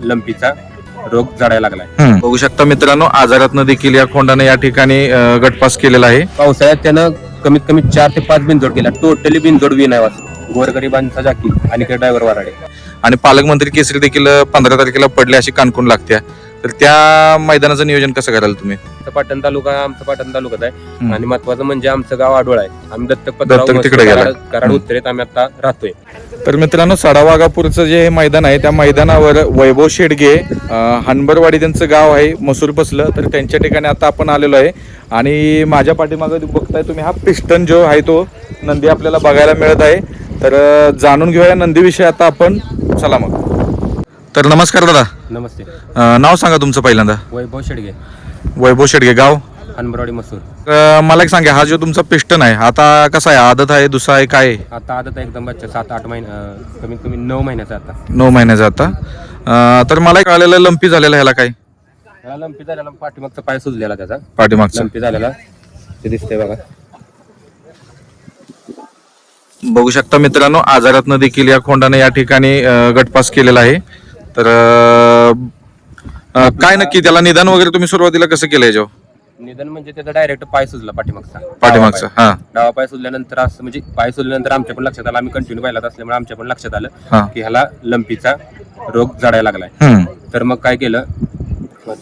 लंपीचा रोग जडायला लागलाय. हम्म. बघू शकता मित्रांनो आजारातनं देखील या खोंडाने या ठिकाणी अं, गटपास केलेला आहे. पावसाळ्यात त्यानं कमीत कमी चार ते पाच बिनजोड केला. टोटली बिनजोड विन आहे वासरू गोरगरिबांचा जाकी आणि ड्रायव्हर वाराडे. आणि पालकमंत्री केसरी देखील पंधरा तारखेला पडले अशी कानकून लागत्या तर त्या मैदानाचं नियोजन कसं कराल तुम्ही? पाटण तालुका आमचा पाटण तालुकाच आहे. आणि महत्वाचं म्हणजे आमचं गाव आडोळ आहे. आम्ही दत्तक तिकडे गेला. कराड. उत्तरेत आम्ही आता राहतोय. तर मित्रांनो सडावागापूरचं जे मैदान आहे त्या मैदानावर वैभव शेडगे हनबरवाडी त्यांचं गाव आहे मसूर बसलं. तर त्यांच्या ठिकाणी आता आपण आलेलो आहे. आणि माझ्या पाठीमागं बघताय तुम्ही हा पिस्टन जो आहे तो नंदी आपल्याला बघायला मिळत आहे. तर जाणून घेऊया नंदीविषयी आता आपण. चला मग. तर नमस्कार दादा. नमस्ते. अं, नाव सांगा तुमचं पहिल्यांदा. वैभव शेडगे. वैभव शेडगे गाव? हनबरवाडी मसूर. अं, मला एक सांगा हा जो तुमचा पिस्टन आहे आता कसा आहे? आदत आहे दुसरा आहे काय आहे? आता आदत आहे एकदम बच्चा सात आठ महिने अं, कमीत कमी नऊ महिन्याचा आता. नऊ महिन्याचा आता. अं, तर मला एक आलेलं लंपी झालेला ह्याला काय? त्याला लंपी झालेला पाठीमागचा पाय सुजलेला त्याचा. पाठीमागचं. लंपी झालेला. ते दिसतंय बघा. बघू शकता मित्रांनो आजारातनं देखील या खोंडाने या ठिकाणी गटपास केलेला आहे. तर अं, काय नक्की त्याला निदान वगैरे तुम्ही सुरुवातीला कसं केलं याच्यावर? निधन म्हणजे त्याचा डायरेक्ट पाय सुजला पाठीमागचा. पाठीमागचं डावा हा. पाय. डावा पाय सुजल्यानंतर असं म्हणजे पाय सुजल्यानंतर आमच्या पण लक्षात आलं आम्ही कंटिन्यू पाहिलात असल्यामुळे आमच्या पण लक्षात आलं की ह्याला लंपीचा रोग जडायला लागलाय. हम्म, तर मग काय केलं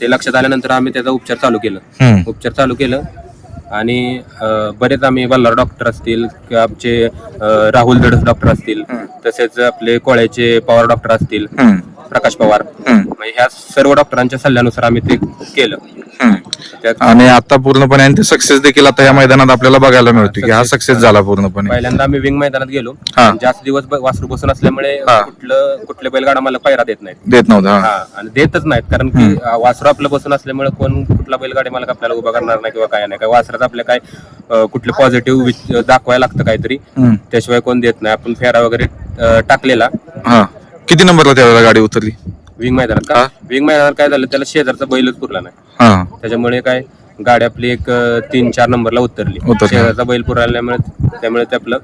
ते लक्षात आल्यानंतर आम्ही त्याचा उपचार चालू केलं. हम्म, उपचार चालू केलं आणि बरेच आम्ही बल्लार डॉक्टर असतील किंवा आमचे राहुल दडस डॉक्टर असतील तसेच आपले कोळ्याचे पवार डॉक्टर असतील प्रकाश पवार. हम्म, म्हणजे ह्या सर्व डॉक्टरांच्या सल्ल्यानुसार आम्ही ते केलं. हम्म. त्यात आणि आता पूर्णपणे आणि ते सक्सेस देखील आता या मैदानात आपल्याला बघायला मिळतो की हा सक्सेस झाला पूर्णपणे. पहिल्यांदा आम्ही विंग मैदानात गेलो. हा. जास्त दिवस ब- वासरू बसून असल्यामुळे हा. कुठलं कुठले बैलगाडा मला पायरा देत नाहीत. देत नव्हता हा. हा आणि देतच नाहीत. कारण की अं, वासरू आपलं बसून असल्यामुळे कोण कुठला बैलगाडी मला आपल्याला उभा करणार नाही किंवा काय नाही. काय वासराचं आपल्या काय अं, कुठले पॉझिटिव्ह दाखवायला लागतं काहीतरी. हम्म, त्याशिवाय कोण देत नाही. आपण फेरा वगैरे अं, टाकलेला. हा. किती नंबरला त्यावेळेला गाडी उतरली? विंग मैदानात हा. का विंग मैदानात काय झालं? त्याला शेजारचा बैलच पुरला नाही. हा. त्याच्यामुळे काय? गाडी आपली एक अं, तीन चार नंबरला उतरली. उतरली. शेजारचा बैल पुरल्यामुळे त्यामुळे ते आपलं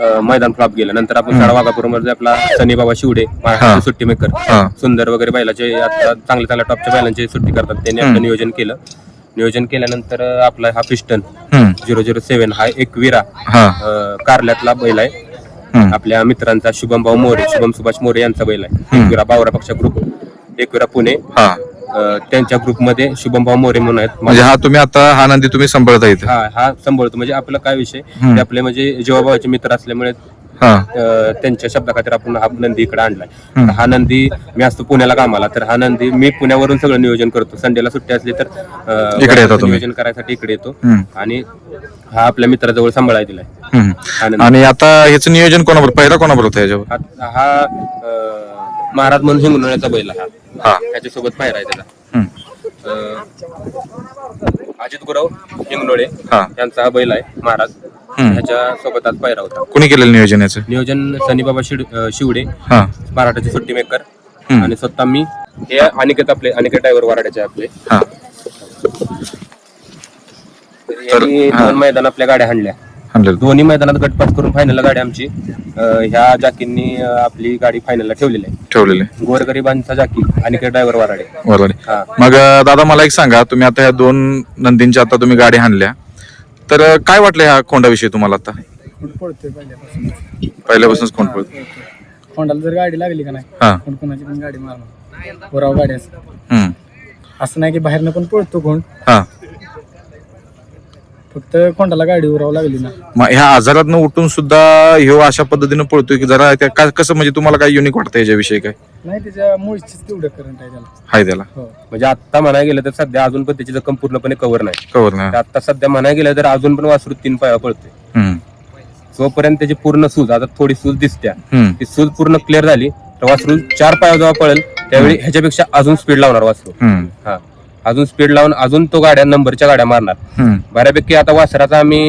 अं, मैदान फ्लॉप गेलं. नंतर आपण साडा वाघापूरमध्ये आपला सनी बाबा शिवडे महाराष्ट्राचे सुट्टी मेकर हा. सुंदर वगैरे बैलाचे आता चांगल्या चांगल्या टॉपच्या बैलांची सुट्टी करतात. त्यांनी आपलं नियोजन केलं. नियोजन केल्यानंतर अं, आपला हा पिस्टन हम्म, झिरो झिरो सेव्हन हा एक विरा हा. अं, कारल्यातला बैल आहे. आपल्या मित्रांचा शुभम भाऊ मोरे शुभम सुभाष मोरे यांचा बैल आहे. एकविरा बावरा पक्षा ग्रुप एकविरा पुणे. हा. अं, त्यांच्या ग्रुपमध्ये शुभम भाऊ मोरे म्हणून आहेत. म्हणजे हा तुम्ही आता हा नंदी तुम्ही सांभाळता इथे. हा हा सांभाळतो. म्हणजे आपला काय विषय? हम्म. ते आपले म्हणजे जीवाभावाचे मित्र असल्यामुळे हा. अं, त्यांच्या शब्दाखातीर आपण हा नंदी इकडे आणलाय. हम्म. हा नंदी मी असतो पुण्याला कामाला. तर हा नंदी मी पुण्यावरून सगळं नियोजन करतो. संडेला सुट्टी असली तर अं, इकडे येता तुम्ही? नियोजन करायसाठी इकडे येतो. हम्म, आणि हा आपल्या मित्राजवळ सांभाळायला दिलाय. हम्म. आणि आता ह्याचं नियोजन कोणाबरोबर? पहिला कोणाबरोबर होतं याच्यावर हा- हा अं, महाराज म्हणून हिंगणोळ्याचा बैल हा. हा. त्याच्यासोबत पायरा आहे त्याला. हम्म, अं, अजित गुरव हिंगणोळे हा. यांचा हा बैल आहे महाराज. हम्म. ह्याच्या सोबत आज पायरा होता. कुणी केलेलं नियोजन याचं? नियोजन सनीबाबा शिड अं, शिवडे हा. मराठाचे सुट्टी मेकर. हम्म. आणि स्वतः मी हे अनिकेत आपले अनिकेत ड्रायव्हर वराड्याचे आपले. हा. तर यांनी हा. दोन मैदान आपल्या गाड्या हाणल्या. आणलेलं दोन्ही मैदानात गटपास करून फायनलला गाडी आमची अं, ह्या जाकींनी अं, आपली गाडी फायनलला ठेवलेली आहे. ठेवलेले गोरगरिबांचा जाकी अनिकेत ड्रायव्हर वराडे. बरोबर आहे. हा. मग अं, दादा मला एक सांगा तुम्ही आता ह्या दोन नंदींच्या आता तुम्ही गाडी हाणल्या तर अं, काय वाटलं ह्या कोंडाविषयी तुम्हाला आता? कोण पळतोय पहिल्यापासून. पहिल्यापासूनच कोण पळत कोणाला जर गाडी लागली का नाही हा. कोण कोणाची पण गाडी मारणार. हम्म, असं नाही की बाहेरनं पण पळतो कोण. हा. फक्त कोणाला गाडी उराव लागली ना. मग ह्या आजारातनं उठून सुद्धा ह्यो अशा पद्धतीनं पळतोय की जरा त्या का- कसं म्हणजे तुम्हाला काय युनिक वाटतं याच्याविषयी काय? नाही त्याच्या मुळचीच तेवढं करंट आहे त्याला. हाय त्याला. हो. म्हणजे आता म्हणायला गेलं तर सध्या अजून पण त्याची जखम पूर्णपणे कव्हर नाही. कवर नाही. तर आता सध्या म्हणायला गेलं तर अजून पण वासरू तीन पाया पळतोय. जोपर्यंत त्याची पूर्ण सूज आता थोडी सूज दिसत्या ती सूज पूर्ण क्लिअर झाली तर वासरू चार पाया जेव्हा पळेल त्यावेळी ह्याच्यापेक्षा अजून स्पीड लावणार वासरू. हा. अजून स्पीड लावून अजून तो गाड्या नंबरच्या गाड्या मारणार. बऱ्यापैकी आता वासराचा आम्ही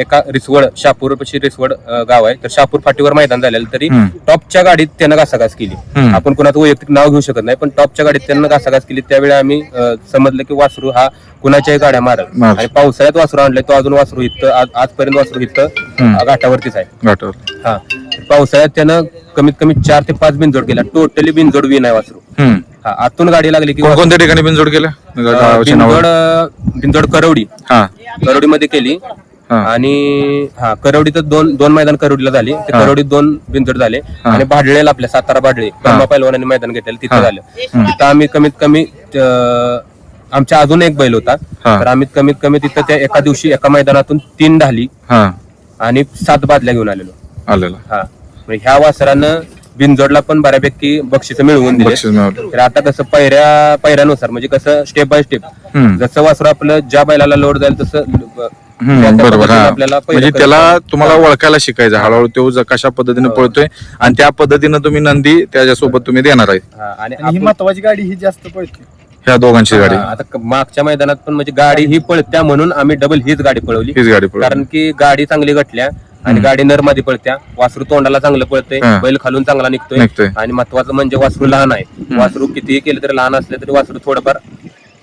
एका रिसवड शापूर पशी रिसवड गाव आहे. तर शापूर फाटीवर मैदान झालेलं तरी. टॉपच्या गाडीत त्यानं घासाघास केली. आपण कोणाचं वैयक्तिक नाव घेऊ शकत नाही पण टॉपच्या गाडीत त्यानं घासाघास केली. त्यावेळी आम्ही समजलं की वासरू हा कुणाच्याही गाड्या मारल. आणि पावसाळ्यात वासरू आणलाय तो अजून वासरू इथं आज- आजपर्यंत वासरू इथं घाटावरतीच आहे. हा. पावसाळ्यात त्यानं कमीत कमी चार ते पाच बिनजोड केला टोटली बिनजोड विन आहे वासरू. हा आतून गाडी लागली की कोणकोणत्या ठिकाणी बिनजोड केलं? अं, गावाच्या नावावर? बिंदोड अं, बिंदोड करवडी. हा. करवडीमध्ये केली. हा. आणि हा करवडीत दोन दोन मैदान करवडीला झाली. ते करवडीत दोन बिंदोड झाले. आणि भाडळेला आपल्या सातारा भाडळे ब्रह्मा पैलवानांनी मैदान घेतलेलं तिथं झालं. तिथं आम्ही कमीत कमी अं, आमच्या अजून एक बैल होता. हा. तर आम्ही कमीत कमी तिथं त्या एका दिवशी एका मैदानातून तीन ढाली हा. आणि सात बादल्या घेऊन आलेलो. आलेलं. हा. म्हणजे ह्या वासरानं बिनजोडला पण बऱ्यापैकी बक्षीस मिळवून दिले बक्षीस तर आता कसं पैऱ्या पैऱ्यानुसार म्हणजे कसं स्टेप बाय स्टेप हम्म. जसं वासरू आपलं ज्या बैलाला लोड जाईल तसं हम्म, त्या- त्या बरोबर पद्धतीने हा. म्हणजे त्याला. तुम्हाला ओळखायला शिकायचं हळूहळू तो ज- कशा पद्धतीने पळतोय आणि त्या पद्धतीनं तुम्ही नंदी त्याच्यासोबत तुम्ही देणार आहे. हा, आणि आणि ही आपण- महत्वाची गाडी ही जास्त पळते. ह्या दोघांची गाडी. हा, आता क- मागच्या मैदानात पण म्हणजे गाडी ही पळत्या म्हणून आम्ही डबल हीच गाडी पळवली. हीच गाडी पळत कारण की गाडी चांगली घटल्या आणि गाडी नरमादी पळत्या. वासरू तोंडाला चांगलं पळतंय. हा. बैल खालून चांगला निघतोय. निघतोय. आणि महत्वाचं म्हणजे वासरू लहान आहे. वासरू कितीही केलं तरी लहान असले तरी वासरू थोडंफार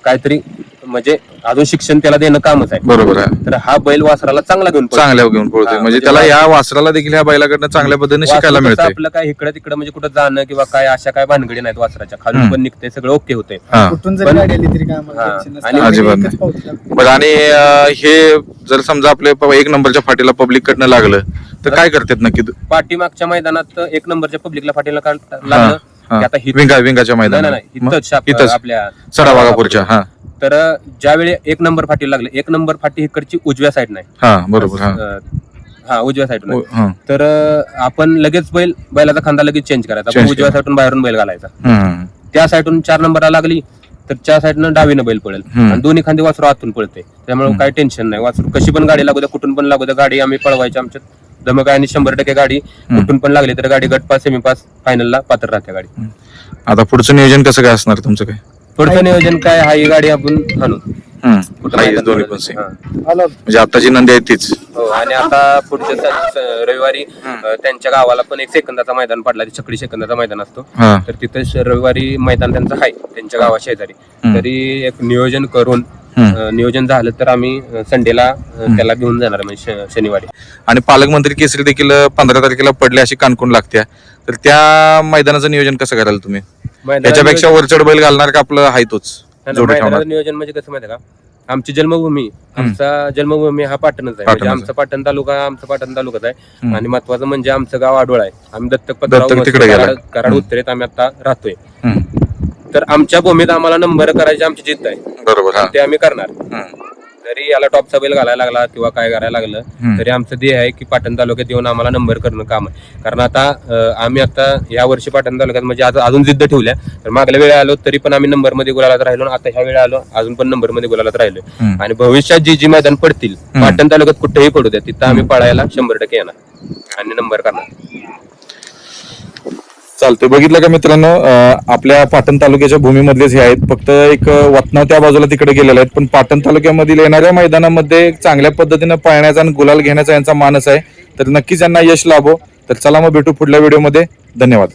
काहीतरी म्हणजे अजून शिक्षण त्याला देणं कामच आहे बरोबर आहे तर हा बैल वासराला चांगला घेऊन पळतो. चांगल्या घेऊन पळतोय हा, म्हणजे म्हणजे त्याला या वासराला देखील ह्या बैलाकडनं चांगल्या पद्धतीने वासरू शिकायला कसं मिळतंय आपलं काय इकडं तिकडं म्हणजे कुठं जाणं किंवा काय अशा काय भानगडी नाहीत वासराच्या खालून पण निघते सगळं ओके होते हा कुठून जरी पण- गाडी आली तरी काय आम्हाला हा. tension नसतं. आणि आम्ही अजिबात एकच पावती टाकतो. बरं आणि अं, हे जर समजा आपले प- एक नंबरच्या फाटीला पब्लिक कडनं लागलं तर काय करतात नक्की पाठीमागच्या मैदानात एक नंबरच्या पब्लिकला फाटीला हा, लागलं हा. की आता हि- विंगा विंगाच्या नाही नाही, मैदानात नाही मग? इथंच शाप- इथंच आपल्या सडावागापूरच्या हा तर ज्यावेळी एक नंबर फाटी लागले एक नंबर फाटी इकडची उजव्या साईड नाही. हा बरोबर हा. अं, हा उजव्या साईड ओ, हा तर अं, आपण लगेच बैल बैलाचा खांदा लगेच चेंज करायचा. आपण Change उजव्या साईडून बाहेरून बैल घालायचा. हम्म. त्या साईडून चार नंबरला लागली तर त्या साईडनं डावीनं बैल पळेल. हम्म. आणि दोन्ही खांदे वासरू आतून पळते. त्यामुळे काही टेन्शन नाही. वासरू कशी पण गाडी लागू द्या कुठून पण लागू द्या गाडी आम्ही पळवायची आमच्यात. दमक आहे आणि शंभर टक्के गाडी कुठून पण लागली तर गाडी गट पास सेमी पास फायनलला पात्र राहते गाडी. आता पुढचं नियोजन कसं काय असणार तुमचं काय? पुढचं नियोजन काय हा ही गाडी आपण आणू. कुठं दोन्ही. पण सेम हा. म्हणजे आताची नंदी आहे तीच. हो आणि आता पुढच्या स- स- रविवारी अं, त्यांच्या गावाला पण एक सेकंदाचा मैदान पडला छकडी सेकंदाचा मैदान असतो. हा. तर तिथे श- रविवारी मैदान त्यांचं आहे त्यांच्या गावा शेजारी तरी एक नियोजन करून अं, नियोजन झालं तर आम्ही अं, संडेला अं, त्याला घेऊन जाणार म्हणजे श- शनिवारी. आणि पालकमंत्री केसरी देखील पंधरा तारखेला पडले अशी कानकून लागत्या तर त्या मैदानाचं नियोजन कसं कराल तुम्ही? त्याच्यापेक्षा वरचढ बैल घालणार का आपलं हाय तोच? नाही, जोडी नाही, ठेवणार. मैदानाचं नियोजन म्हणजे कसं माहिती आहे का? आमची जन्मभूमी आमचा जन्मभूमी हा पाटणच आहे. म्हणजे आहे. आमचा पाटण तालुका आमचा पाटण तालुकाच आहे. आणि महत्वाचं म्हणजे आमचं गाव आडोळ आहे. आम्ही दत्तक पत्राव दत्तक तिकडे गेलाय. कराड उत्तरेत आम्ही आता राहतोय. हम्म. तर आमच्या भूमीत आम्हाला नंबर करायची आमची जिद्द आहे. बरोबर हा. ते आम्ही करणार. हम्म. जरी याला टॉपचा बैल घालायला लागला किंवा काय करायला लागलं तरी आमचं ध्येय आहे की पाटण तालुक्यात येऊन आम्हाला नंबर करणं काम आहे. कारण आता अं, आम्ही आता या वर्षी पाटण तालुक्यात म्हणजे आज अजून जिद्द ठेवल्या तर मागल्या वेळी आलो तरी पण आम्ही नंबरमध्ये गुलालात राहिलो आणि आता ह्या वेळी आलो अजून पण नंबरमध्ये गुलालात राहिलो हम्म. आणि भविष्यात जी जी मैदान पडतील पाटण तालुक्यात कुठेही पडू द्या तिथं आम्ही पळायला शंभर टक्के येणार आणि नंबर करणार. चालतंय. बघितलं का मित्रांनो आपल्या पाटण तालुक्याच्या भूमीमधलेच हे आहेत. फक्त एक वतनाव त्या बाजूला तिकडे गेलेले आहेत. पण पाटण तालुक्यामधील येणाऱ्या मैदानामध्ये चांगल्या पद्धतीनं पाळण्याचा आणि गुलाल घेण्याचा यांचा मानस आहे. तर नक्कीच यांना यश लाभो. तर चला मग भेटू पुढल्या व्हिडिओमध्ये. धन्यवाद.